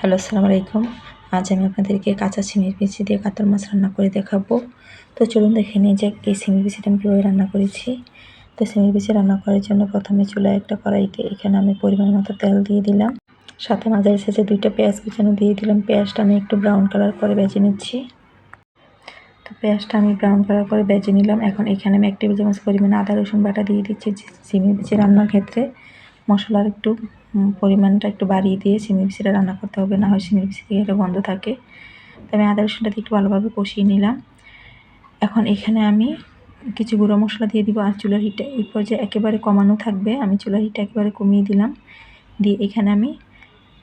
Hello, আসসালামু আলাইকুম। আজ আমি আপনাদেরকে কাঁচা সিমের বিচি দিয়ে কাতল মাছ রান্না করে দেখাবো। তো চলুন দেখে নিই যে এই সিমের বিচিটা আমি কীভাবে রান্না করেছি। তো সিমের বিচি রান্না করার জন্য প্রথমে চুলায় একটা কড়াইতে এখানে আমি পরিমাণ মতো তেল দিয়ে দিলাম। সাথে মাঝারি সাইজে দুইটা পেঁয়াজ কুচানো দিয়ে দিলাম। পেঁয়াজটা আমি একটু ব্রাউন কালার করে বেজে নিচ্ছি। তো পেঁয়াজটা আমি ব্রাউন কালার করে বেজে নিলাম। এখন এখানে আমি এক টেবিল চামচ পরিমাণে আদা রসুন বাটা দিয়ে দিচ্ছি সিমের বিচি রান্নার ক্ষেত্রে। মশলার একটু পরিমাণটা একটু বাড়িয়ে দিয়ে সিমের বিচিটা রান্না করতে হবে, না হয় সিমের বিচি থেকে একটা থাকে। তো আমি আদা রসুনটা একটু ভালোভাবে কষিয়ে নিলাম। এখন এখানে আমি কিছু গুঁড়ো মশলা দিয়ে দিব আর চুলার হিটটা। এই পর্যায়ে একেবারে কমানো থাকবে। আমি চুলার হিটটা একেবারে কমিয়ে দিলাম। দিয়ে এখানে আমি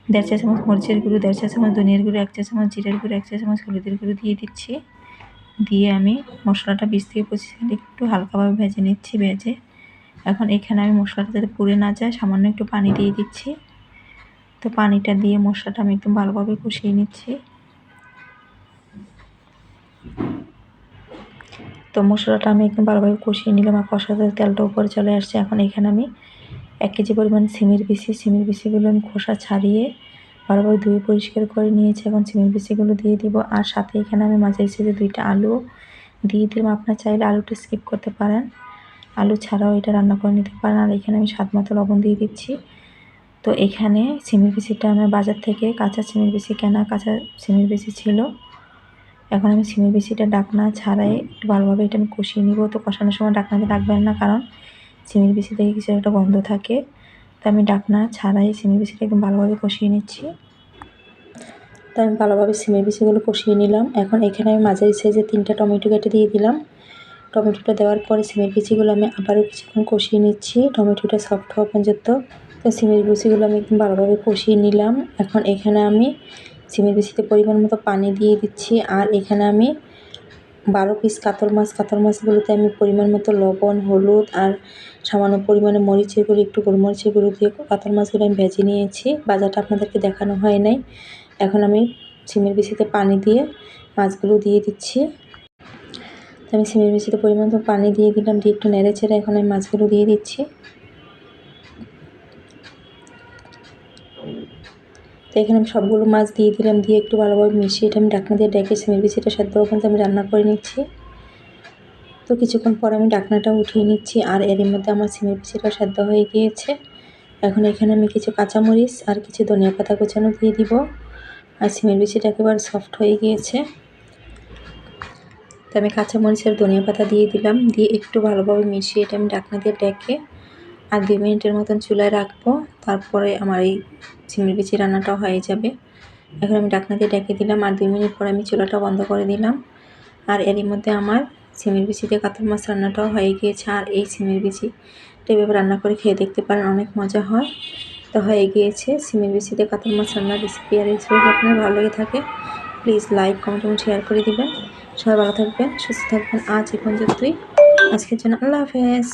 দেড় চা চামচ মরিচের গুঁড়ো, দেড় চা চামচ ধনিয়ার গুঁড়ো, এক চা চামচ জিরের গুঁড়ো, এক চা চামচ হলুদের গুঁড়ো দিয়ে দিচ্ছি। দিয়ে আমি মশলাটা বিশ থেকে পঁচিশ মিনিট একটু হালকাভাবে ভেজে নিচ্ছি, ভেজে এখন এখানে আমি মশলাটা যাতে পুড়ে না যায়, সামান্য একটু পানি দিয়ে দিচ্ছি। তো পানিটা দিয়ে মশলাটা আমি একদম ভালোভাবে কষিয়ে নিচ্ছি। তো মশলাটা আমি একদম ভালোভাবে কষিয়ে নিলাম আর কষাতে তেলটা উপরে চলে আসছে। এখন এখানে আমি এক কেজি পরিমাণ সিমের বিচি সিমের বিচিগুলো আমি খোসা ছাড়িয়ে ভালোভাবে ধুয়ে পরিষ্কার করে নিয়েছি। এখন সিমের বিচিগুলো দিয়ে দিব আর সাথে এখানে আমি মাঝে সাইজে দুইটা আলু দিয়ে দিলাম। আপনার চাইলে আলুটা স্কিপ করতে পারেন। আলু ছাড়াও এটা রান্না করে নিতে পারেন। আর এখানে আমি স্বাদ মতো লবণ দিয়ে দিচ্ছি। তো এখানে সিমের বিচিটা আমার বাজার থেকে কাঁচা সিমের বিচি কেনা কাঁচা সিমের বিচি ছিল। এখন আমি সিমের বিচিটা ডাকনা ছাড়াই একটু ভালোভাবে এটা আমি কষিয়ে নিব। তো কষানোর সময় ডাকনাতে ডাকবেন না, কারণ সিমের বিচি থেকে কিছু একটা গন্ধ থাকে। তো আমি ডাকনা ছাড়াই সিমের বিচিটা একদম ভালোভাবে কষিয়ে নিচ্ছি। তো আমি ভালোভাবে সিমের বিচিগুলো কষিয়ে নিলাম। এখন এখানে আমি মাঝারি সাইজে তিনটা টমেটো কেটে দিয়ে দিলাম। টমেটোটা দেওয়ার পরে সিমের বিচিগুলো আমি আবারও কিছুক্ষণ কষিয়ে নিচ্ছি। টমেটোটা সফট হওয়া পর্যন্ত। তো সিমের বিচিগুলো আমি একদম ভালোভাবে কষিয়ে নিলাম। এখন এখানে আমি সিমের বিচিতে পরিমাণ মতো পানি দিয়ে দিচ্ছি। আর এখানে আমি বারো পিস কাতল মাছ, কাতল মাছগুলোতে আমি পরিমাণ মতো লবণ, হলুদ আর সামান্য পরিমাণে মরিচের গুঁড়ো, একটু গোলমরিচের গুঁড়ো দিয়ে কাতল মাছগুলো আমি ভেজে নিয়েছি। বাজারটা আপনাদেরকে দেখানো হয় নাই। এখন আমি সিমের বিচিতে পানি দিয়ে মাছগুলো দিয়ে দিচ্ছি। তো আমি সিমের মিশিতে পরিমাণ পানি দিয়ে দিলাম, দিয়ে একটু নেড়ে ছেড়ে এখন আমি মাছগুলো দিয়ে দিচ্ছি। তো এখানে আমি সবগুলো মাছ দিয়ে দিলাম, দিয়ে একটু ভালোভাবে মিশিয়ে এটা আমি ডাকনা দিয়ে ডেকে সিমের বিচিটা সেদ্ধ পর্যন্ত আমি রান্না করে নিচ্ছি। তো কিছুক্ষণ পর আমি ডাকনাটা উঠিয়ে নিচ্ছি আর এর মধ্যে আমার সিমের বিচিটা সেদ্ধ হয়ে গিয়েছে। এখন এখানে আমি কিছু কাঁচামরিচ আর কিছু ধনিয়া পাতা গোছানো দিয়ে দিব। আর সিমের বিচিটা একেবারে সফট হয়ে গিয়েছে। তো আমি কাঁচামরিচের ধনিয়া পাতা দিয়ে দিলাম। দিয়ে একটু ভালোভাবে মিশিয়ে এটা আমি ডাকনা দিয়ে ডেকে আর দুই মিনিটের মতন চুলায় রাখব। তারপরে আমার এই চিংড়ি বিচি রান্নাটাও হয়ে যাবে। এখন আমি ডাকনা দিয়ে ডেকে দিলাম আর দুই মিনিট পরে আমি চুলাটা বন্ধ করে দিলাম। আর এরই মধ্যে আমার সিমের দিয়ে কাতল মাছ রান্নাটাও হয়ে গিয়েছে। আর এই সিমের বিচি এভাবে রান্না করে খেয়ে দেখতে পারেন, অনেক মজা হয়। তো হয়ে গিয়েছে। সিমের বিচিতে কাতল মাছ রান্নার রেসিপি আর রেসিপি আপনার ভালো লেগে থাকে। প্লিজ লাইক, কমেন্ট এবং শেয়ার করে দিবেন। সবাই ভালো থাকবেন, সুস্থ থাকবেন। আজ এই পর্যন্তই। আজকের জন্য আল্লাহ হাফেজ।